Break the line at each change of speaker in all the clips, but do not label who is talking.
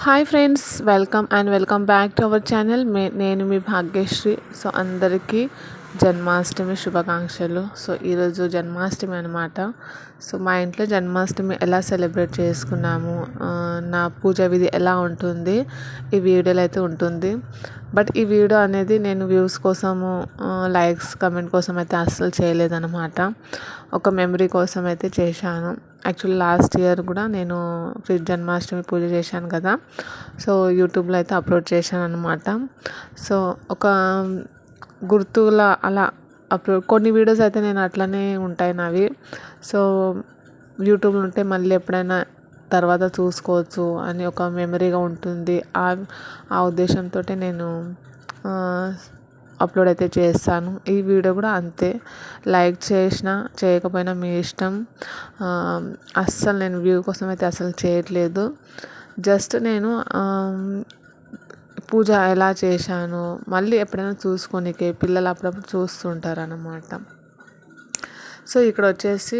Hi friends welcome and welcome back to our channel. మే నేను మీ Bhagyashree. So అందరికీ జన్మాష్టమి శుభాకాంక్షలు. సో ఈరోజు జన్మాష్టమి అనమాట సో మా ఇంట్లో జన్మాష్టమి ఎలా సెలబ్రేట్ చేసుకున్నాము నా పూజ విధి ఎలా ఉంటుంది ఈ వీడియోలో అయితే ఉంటుంది. బట్ ఈ వీడియో అనేది నేను వ్యూస్ కోసము లైక్స్ కమెంట్ కోసం అయితే అస్సలు చేయలేదన్నమాట. ఒక మెమరీ కోసం అయితే చేశాను. యాక్చువల్లీ లాస్ట్ ఇయర్ కూడా నేను ఫ్రిడ్జ్ జన్మాష్టమి పూజ చేశాను కదా. సో యూట్యూబ్లో అయితే అప్లోడ్ చేశాను అనమాట సో ఒక గుర్తులా అలా అప్లోడ్ కొన్ని వీడియోస్ అయితే నేను అట్లనే ఉంటాయి నావి. సో యూట్యూబ్లో ఉంటే మళ్ళీ ఎప్పుడైనా తర్వాత చూసుకోవచ్చు అని ఒక మెమరీగా ఉంటుంది. ఆ ఆ ఉద్దేశంతో నేను అప్లోడ్ అయితే చేస్తాను. ఈ వీడియో కూడా అంతే. లైక్ చేసినా చేయకపోయినా మీ ఇష్టం. అస్సలు నేను వ్యూ కోసం అయితే అసలు చేయట్లేదు. జస్ట్ నేను పూజ ఎలా చేశాను మళ్ళీ ఎప్పుడైనా చూసుకోనీకి పిల్లలు అప్పుడప్పుడు చూస్తుంటారు అన్నమాట సో ఇక్కడ వచ్చేసి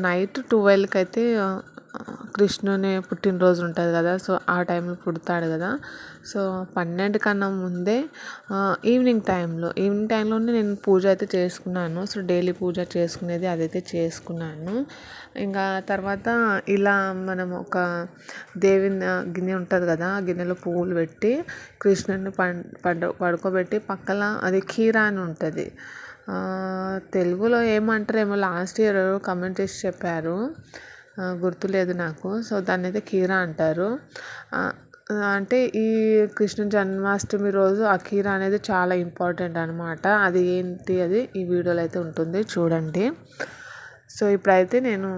నైట్ ట్వెల్వ్కి అయితే కృష్ణుని పుట్టినరోజు ఉంటుంది కదా సో ఆ టైంలో పుడతాడు కదా. సో పన్నెండు కన్నా ముందే ఈవినింగ్ టైంలో ఈవినింగ్ టైంలోనే నేను పూజ అయితే చేసుకున్నాను. సో డైలీ పూజ చేసుకునేది అదైతే చేసుకున్నాను. ఇంకా తర్వాత ఇలా మనం ఒక దేవిని గిన్నె ఉంటుంది కదా ఆ గిన్నెలో పువ్వులు పెట్టి కృష్ణుని పండ పడుకోబెట్టి పక్కన అది కీరా అని ఉంటుంది. తెలుగులో ఏమంటారేమో లాస్ట్ ఇయర్ కమెంట్ చేసి చెప్పారు. గుర్తులేదు నాకు. సో దాన్ని అయితే కీరా అంటారు. అంటే ఈ కృష్ణ జన్మాష్టమి రోజు ఆ కీర అనేది చాలా ఇంపార్టెంట్ అనమాట అది ఏంటి అది ఈ వీడియోలో అయితే ఉంటుంది. చూడండి. సో ఇప్పుడైతే నేను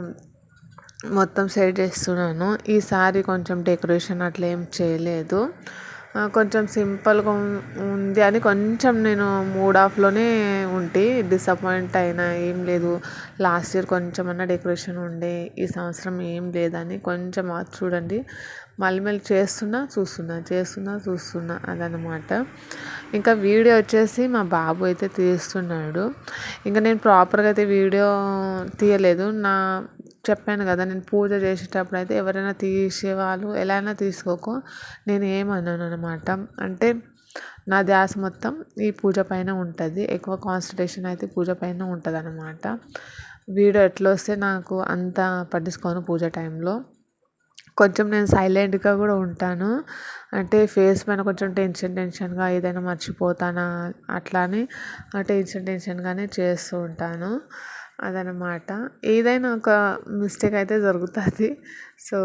మొత్తం సెట్ చేస్తున్నాను. ఈసారి కొంచెం డెకరేషన్ అట్లా ఏం చేయలేదు. కొంచెం సింపుల్గా ఉంది అని కొంచెం నేను మూడ్ ఆఫ్లోనే ఉంటే. డిసప్పాయింట్ అయినా ఏం లేదు. లాస్ట్ ఇయర్ కొంచెం అన్న డెకరేషన్ ఉండే. ఈ సంవత్సరం ఏం లేదని కొంచెం అది చూడండి. మళ్ళీ మళ్ళీ చేస్తున్నా చూస్తున్నా చేస్తున్నా చూస్తున్నా అదనమాట ఇంకా వీడియో వచ్చేసి మా బాబు అయితే తీస్తున్నాడు. ఇంకా నేను ప్రాపర్గా అయితే వీడియో తీయలేదు. నా చెప్పాను కదా నేను పూజ చేసేటప్పుడు అయితే ఎవరైనా తీసేవాళ్ళు ఎలా అయినా తీసుకోకు. నేను ఏమన్నాను అనమాట. అంటే నా ధ్యాస మొత్తం ఈ పూజ పైన ఉంటుంది. ఎక్కువ కాన్సన్ట్రేషన్ అయితే పూజ పైన ఉంటుంది అనమాట వీడియో ఎట్లా వస్తే నాకు అంత పట్టించుకోను పూజ టైంలో. కొంచెం నేను సైలెంట్గా కూడా ఉంటాను. అంటే ఫేస్ పైన కొంచెం టెన్షన్ టెన్షన్గా ఏదైనా మర్చిపోతానా అట్లా అని టెన్షన్ టెన్షన్గానే చేస్తూ ఉంటాను. అదనమాట. ఏదైనా ఒక మిస్టేక్ అయితే జరుగుతుంది. సో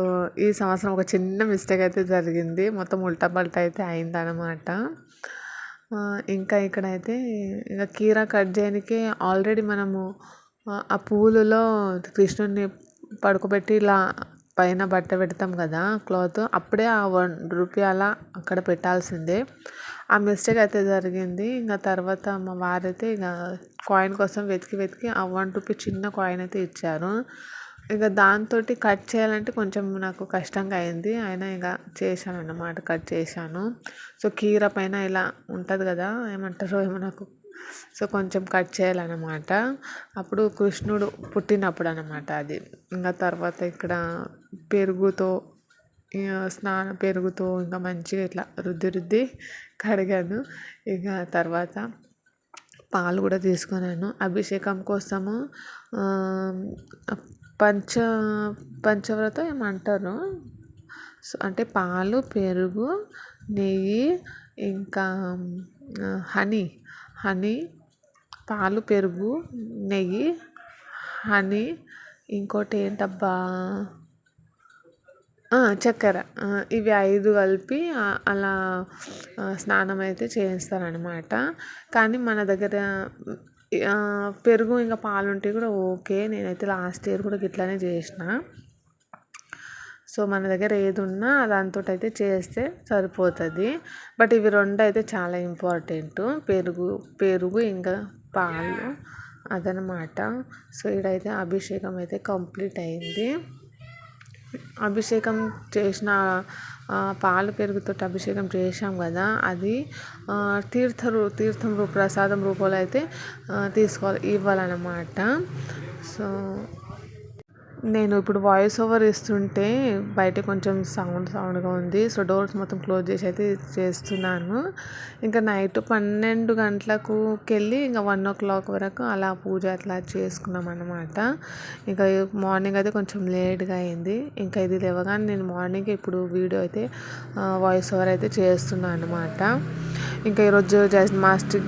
ఈ సంవత్సరం ఒక చిన్న మిస్టేక్ అయితే జరిగింది. మొత్తం ఉల్టా పల్టా అయితే అయిందనమాట. ఇంకా ఇక్కడైతే ఇంకా కీరా కట్ చేయడానికి ఆల్రెడీ మనము ఆ పూలలో కృష్ణుడిని పడుకోబెట్టి ఇలా పైన బట్ట పెడతాం కదా క్లాత్ అప్పుడే ఆ వన్ రూపీ అలా అక్కడ పెట్టాల్సిందే. ఆ మిస్టేక్ అయితే జరిగింది. ఇంకా తర్వాత మా వారైతే ఇక కాయిన్ కోసం వెతికి వెతికి ఆ వన్ రూపీ చిన్న కాయిన్ అయితే ఇచ్చారు. ఇక దాంతో కట్ చేయాలంటే కొంచెం నాకు కష్టంగా అయింది. అయినా ఇక చేశాను అన్నమాట కట్ చేశాను. సో కీర పైన ఇలా ఉంటుంది కదా ఏమంటారో ఏమో నాకు సో కొంచెం కట్ చేయాలన్నమాట. అప్పుడు కృష్ణుడు పుట్టినప్పుడు అనమాట అది. ఇంకా తర్వాత ఇక్కడ పెరుగుతో స్నానం పెరుగుతో ఇంకా మంచిగా ఇట్లా రుద్ది రుద్ది కడిగాను. ఇక తర్వాత పాలు కూడా తీసుకున్నాను. అభిషేకం కోసము పంచ పంచవ్రతం ఏమంటారు? సో అంటే పాలు పెరుగు నెయ్యి ఇంకా హనీ హనీ పాలు పెరుగు నెయ్యి హనీ ఇంకోటి ఏంటబ్బా? చక్కెర. ఇవి ఐదు కలిపి అలా స్నానం అయితే చేయిస్తారనమాట కానీ మన దగ్గర పెరుగు ఇంకా పాలు ఉంటే కూడా ఓకే. నేనైతే లాస్ట్ ఇయర్ కూడా ఇట్లానే చేసిన. సో మన దగ్గర ఏది ఉన్నా దాంతో అయితే చేస్తే సరిపోతుంది. బట్ ఇవి రెండు అయితే చాలా ఇంపార్టెంట్. పెరుగు పెరుగు ఇంకా పాలు అదనమాట. సో ఇడైతే అభిషేకం అయితే కంప్లీట్ అయింది. అభిషేకం చేసిన పాలు పెరుగుతో అభిషేకం చేసాం కదా అది తీర్థ రూ తీర్థం రూ ప్రసాదం రూపంలో అయితే తీసుకోవాలి ఇవ్వాలన్నమాట. సో నేను ఇప్పుడు వాయిస్ ఓవర్ ఇస్తుంటే బయట కొంచెం సౌండ్ సౌండ్గా ఉంది. సో డోర్స్ మొత్తం క్లోజ్ చేసి అయితే చేస్తున్నాను. ఇంకా నైట్ పన్నెండు గంటలకు వెళ్ళి ఇంకా వన్ ఓ క్లాక్ వరకు అలా పూజ అట్లా చేసుకున్నాం అనమాట ఇంకా మార్నింగ్ అయితే కొంచెం లేట్గా అయింది. ఇంకా ఇది లేవగానే నేను మార్నింగ్ ఇప్పుడు వీడియో అయితే వాయిస్ ఓవర్ అయితే చేస్తున్నాను అనమాట ఇంకా ఈరోజు జస్ట్ మాస్టర్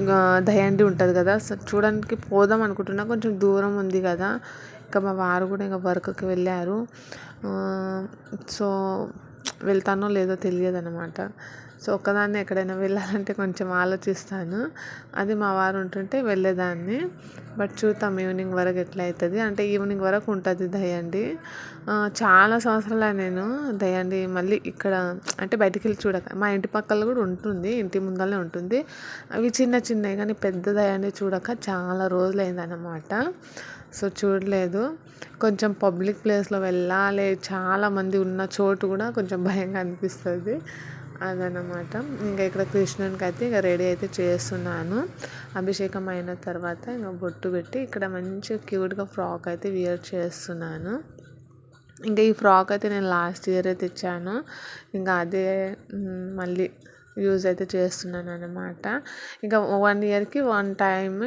ఇంకా ఉంటుంది కదా. సో చూడడానికి పోదాం అనుకుంటున్నా. కొంచెం దూరం ఉంది కదా. ఇంకా మా వారు కూడా ఇంకా వర్క్కి వెళ్ళారు. సో వెళ్తానో లేదో తెలియదు అనమాట సో ఒక్కదాన్ని ఎక్కడైనా వెళ్ళాలంటే కొంచెం ఆలోచిస్తాను. అది మా వారు ఉంటుంటే వెళ్ళేదాన్ని. బట్ చూద్దాం ఈవినింగ్ వరకు ఎట్లా అవుతుంది అంటే ఈవినింగ్ వరకు ఉంటుంది దయండి చాలా సంవత్సరాలు నేను దయండి మళ్ళీ ఇక్కడ అంటే బయటికి వెళ్ళి చూడక మా ఇంటి పక్కల కూడా ఉంటుంది ఇంటి ముందరనే ఉంటుంది. అవి చిన్న చిన్నవి కానీ పెద్ద దయండి చూడక చాలా రోజులు అయిందన్నమాట సో చూడలేదు. కొంచెం పబ్లిక్ ప్లేస్లో వెళ్ళాలి. చాలామంది ఉన్న చోటు కూడా కొంచెం భయంగా అనిపిస్తుంది. అదనమాట ఇంకా ఇక్కడ కృష్ణునికి అయితే ఇంకా రెడీ అయితే చేస్తున్నాను. అభిషేకం అయిన తర్వాత ఇంకా బొట్టు పెట్టి ఇక్కడ మంచి క్యూట్గా ఫ్రాక్ అయితే వియర్ చేస్తున్నాను. ఇంకా ఈ ఫ్రాక్ అయితే నేను లాస్ట్ ఇయర్ అయితే ఇంకా అదే మళ్ళీ యూజ్ అయితే చేస్తున్నాను అనమాట ఇంకా వన్ ఇయర్కి వన్ టైమ్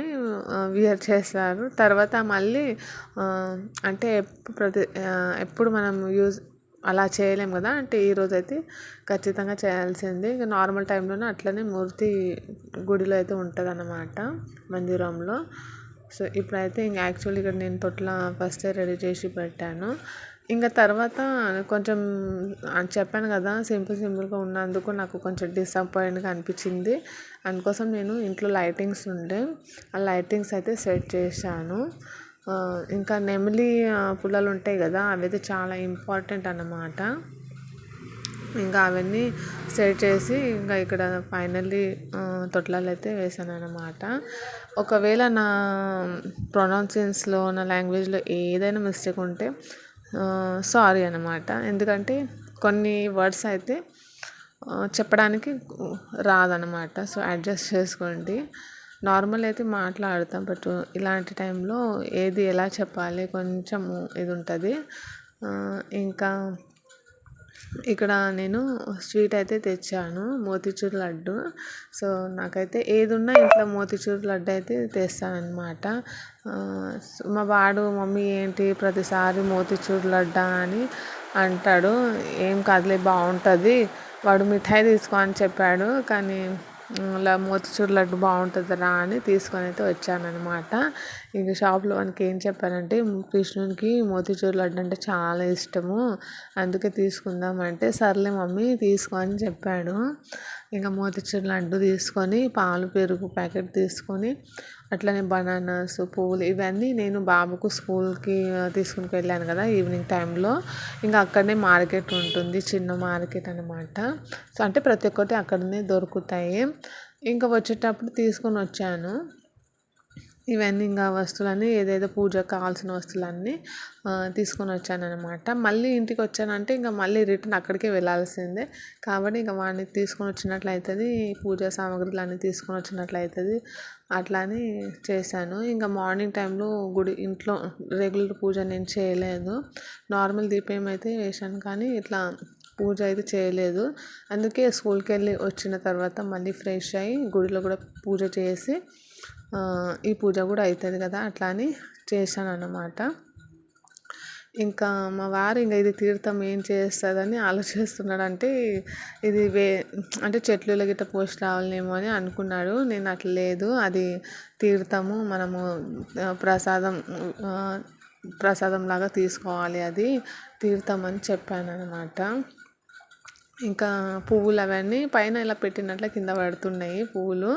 వియర్ చేస్తారు. తర్వాత మళ్ళీ అంటే ప్రతి ఎప్పుడు మనం యూజ్ అలా చేయలేం కదా. అంటే ఈరోజు అయితే ఖచ్చితంగా చేయాల్సిందే. ఇంకా నార్మల్ టైంలోనే అట్లనే మూర్తి గుడిలో అయితే ఉంటుంది అన్నమాట మందిరంలో. సో ఇప్పుడైతే ఇంకా యాక్చువల్లీ ఇక్కడ నేను తొట్ల ఫస్ట్ రెడీ చేసి పెట్టాను. ఇంకా తర్వాత కొంచెం చెప్పాను కదా సింపుల్ సింపుల్గా ఉన్నందుకు నాకు కొంచెం డిసప్పాయింట్గా అనిపించింది. అందుకోసం నేను ఇంట్లో లైటింగ్స్ ఉండే ఆ లైటింగ్స్ అయితే సెట్ చేశాను. ఇంకా నెమలి పుల్లలు ఉంటాయి కదా అవి అయితే చాలా ఇంపార్టెంట్ అన్నమాట. ఇంకా అవన్నీ సెట్ చేసి ఇంకా ఇక్కడ ఫైనల్లీ తొట్లలో అయితే వేసాను అనమాట ఒకవేళ నా ప్రొనౌన్సియన్స్లో నా లాంగ్వేజ్లో ఏదైనా మిస్టేక్ ఉంటే సారీ అనమాట ఎందుకంటే కొన్ని వర్డ్స్ అయితే చెప్పడానికి రాదనమాట సో అడ్జస్ట్ చేసుకోండి. నార్మల్ అయితే మాట్లాడతాం బట్ ఇలాంటి టైంలో ఏది ఎలా చెప్పాలి కొంచెము ఇది ఉంటుంది. ఇంకా ఇక్కడ నేను స్వీట్ అయితే తెచ్చాను. మోతిచూర్ లడ్డు. సో నాకైతే ఏది ఉన్నా ఇంట్లో మోతిచూర్ లడ్డు అయితే తెస్తానమాట మా వాడు మమ్మీ ఏంటి ప్రతిసారి మోతిచూర్ లడ్డా అని అంటాడు. ఏం కాదులే బాగుంటుంది. వాడు మిఠాయి తీసుకో అని చెప్పాడు. కానీ ఇలా మోతిచూర్ లడ్డు బాగుంటుందిరా అని తీసుకొని అయితే వచ్చాననమాట ఇంక షాప్లో వానికి ఏం చెప్పానంటే కృష్ణునికి మోతిచూర్ లడ్డు అంటే చాలా ఇష్టము. అందుకే తీసుకుందాం అంటే సర్లే మమ్మీ తీసుకో అని చెప్పాడు. ఇంకా మోతిచూర్ లడ్డు తీసుకొని పాలు పెరుగు ప్యాకెట్ తీసుకొని అట్లనే బనానాస్ పువ్వులు ఇవన్నీ నేను బాబుకు స్కూల్కి తీసుకుని వెళ్ళాను కదా ఈవినింగ్ టైంలో. ఇంకా అక్కడనే మార్కెట్ ఉంటుంది చిన్న మార్కెట్ అనమాట సో అంటే ప్రతి ఒక్కటి అక్కడనే దొరుకుతాయి. ఇంకా వచ్చేటప్పుడు తీసుకొని వచ్చాను. ఇవన్నీ ఇంకా వస్తువులన్నీ ఏదేదో పూజకు కావాల్సిన వస్తువులన్నీ తీసుకొని వచ్చానమాట మళ్ళీ ఇంటికి వచ్చానంటే ఇంకా మళ్ళీ రిటర్న్ అక్కడికే వెళ్ళాల్సిందే. కాబట్టి ఇంకా వాడిని తీసుకొని వచ్చినట్లు అవుతుంది పూజా సామాగ్రిలు అన్నీ తీసుకొని వచ్చినట్లు అవుతుంది అట్లా అని చేశాను. ఇంకా మార్నింగ్ టైంలో గుడి ఇంట్లో రెగ్యులర్ పూజ నేను చేయలేదు. నార్మల్ దీపం అయితే వేశాను కానీ ఇట్లా పూజ అయితే చేయలేదు. అందుకే స్కూల్కి వెళ్ళి వచ్చిన తర్వాత మళ్ళీ ఫ్రెష్ అయ్యి గుడిలో కూడా పూజ చేసి ఈ పూజ కూడా అవుతుంది కదా అట్లా అని చేశాను అన్నమాట ఇంకా మా వారు ఇంకా ఇది తీర్థం ఏం చేస్తుందని ఆలోచిస్తున్నాడు అంటే ఇది వే అంటే చెట్లు గిట్ట పోసి రావాలేమో అని అనుకున్నాడు. నేను అట్లా లేదు అది తీర్థము మనము ప్రసాదం ప్రసాదం లాగా తీసుకోవాలి అది తీర్థం అని చెప్పాను అనమాట ఇంకా పువ్వులు అవన్నీ పైన ఇలా పెట్టినట్ల కింద పడుతున్నాయి పువ్వులు.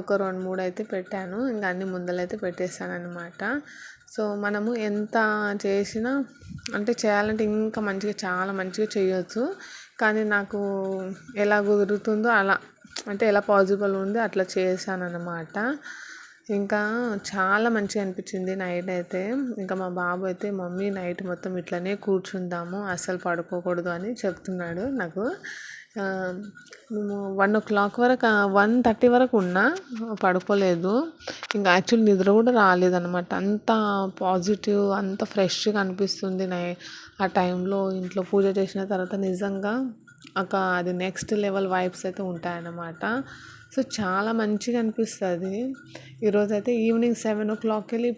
ఒక రెండు మూడు అయితే పెట్టాను. ఇంకా అన్ని ముందలైతే పెట్టేసాను అనమాట సో మనము ఎంత చేసినా అంటే చేయాలంటే ఇంకా మంచిగా చాలా మంచిగా చేయొచ్చు. కానీ నాకు ఎలా కుదురుతుందో అలా అంటే ఎలా పాసిబుల్ ఉందో అట్లా చేశాను అనమాట ఇంకా చాలా మంచిగా అనిపించింది నైట్ అయితే. ఇంకా మా బాబు అయితే మమ్మీ నైట్ మొత్తం ఇట్లనే కూర్చుందాము అస్సలు పడుకోకూడదు అని చెప్తున్నాడు నాకు. మేము వన్ ఓ క్లాక్ వరకు వన్ థర్టీ వరకు ఉన్నా పడుకోలేదు. ఇంకా యాక్చువల్ నిద్ర కూడా రాలేదన్నమాట. అంత పాజిటివ్ అంత ఫ్రెష్గా అనిపిస్తుంది నై ఆ టైంలో ఇంట్లో పూజ చేసిన తర్వాత నిజంగా ఒక అది నెక్స్ట్ లెవెల్ వైబ్స్ అయితే ఉంటాయన్నమాట. సో చాలా మంచిగా అనిపిస్తుంది. ఈరోజు అయితే ఈవినింగ్ సెవెన్ ఓ క్లాక్కి వెళ్ళి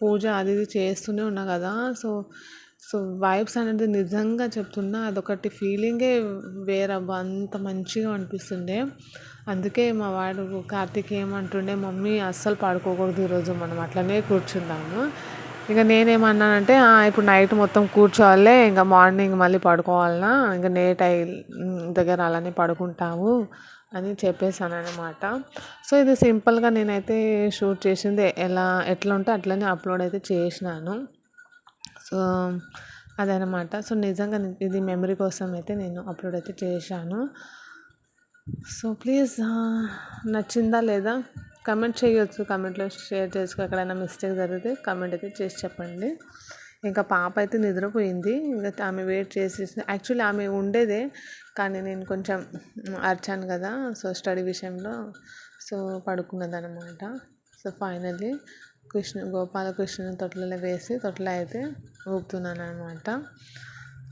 పూజ అది ఇది చేస్తూనే ఉన్నా కదా. సో సో వైబ్స్ అనేది నిజంగా చెప్తున్నా అదొకటి ఫీలింగే వేరబ్బా. అంత మంచిగా అనిపిస్తుండే. అందుకే మా వాడు కార్తీక్ ఏమంటుండే మమ్మీ అస్సలు పడుకోకూడదు ఈరోజు మనం అట్లనే కూర్చుందాము. ఇక నేనేమన్నానంటే ఇప్పుడు నైట్ మొత్తం కూర్చోవాలే ఇంకా మార్నింగ్ మళ్ళీ పడుకోవాలనా ఇంకా నేట్ అయి దగ్గర అలానే పడుకుంటాము అని చెప్పేసాను అనమాట సో ఇది సింపుల్గా నేనైతే షూట్ చేసింది. ఎలా ఎట్లా ఉంటే అట్లనే అప్లోడ్ అయితే చేసినాను. సో అదనమాట. సో నిజంగా ఇది మెమరీ కోసం అయితే నేను అప్లోడ్ అయితే చేశాను. సో ప్లీజ్ నచ్చిందా లేదా? కమెంట్ చేయొచ్చు. కమెంట్లో షేర్ చేసుకో. ఎక్కడైనా మిస్టేక్ జరిగితే కమెంట్ అయితే చేసి చెప్పండి. ఇంకా పాప అయితే నిద్రపోయింది. ఇంకా ఆమె వెయిట్ చేసి యాక్చువల్లీ ఆమె ఉండేదే కానీ నేను కొంచెం అరిచాను కదా. సో స్టడీ విషయంలో. సో పడుకున్నదనమాట. సో ఫైనల్లీ కృష్ణ గోపాలకృష్ణ తొట్లలో వేసి తొట్ల అయితే ఊపుతున్నాను అనమాట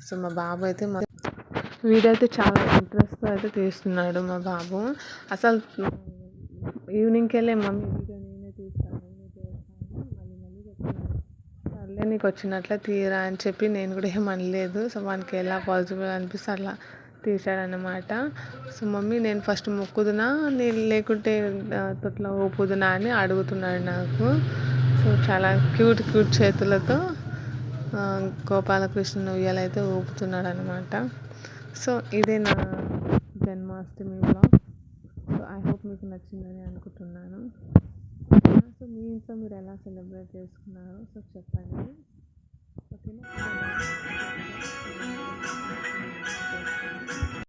సో మా బాబు అయితే వీడైతే వీడియో అయితే చాలా ఇంట్రెస్ట్తో అయితే తీస్తున్నాడు మా బాబు. అసలు ఈవినింగ్కి వెళ్ళే మమ్మీ వీడియో నేనే తీస్తాను నేనే చేస్తాను మళ్ళీ మళ్ళీ చెప్తున్నాను. సర్లే నీకు వచ్చినట్లే తీరా అని చెప్పి నేను కూడా ఏం అనలేదు. సో మనకి ఎలా పాసిబుల్ అనిపిస్తే అట్లా తీశాడనమాట సో మమ్మీ నేను ఫస్ట్ మొక్కుదునా? నేను లేకుంటే తొట్లో తొట్ల ఊపుదునా అని అడుగుతున్నాడు నాకు. సో చాలా క్యూట్ క్యూట్ చేతులతో గోపాలకృష్ణ ఉయ్యాలైతే ఊపుతున్నాడు అనమాట సో ఇదే నా Janmashtami blog so I hope మీకు నచ్చిందని అనుకుంటున్నాను. సో మీ ఇంట్లో మీరు ఎలా సెలబ్రేట్ చేసుకున్నారో సో చెప్పండి. Bakın.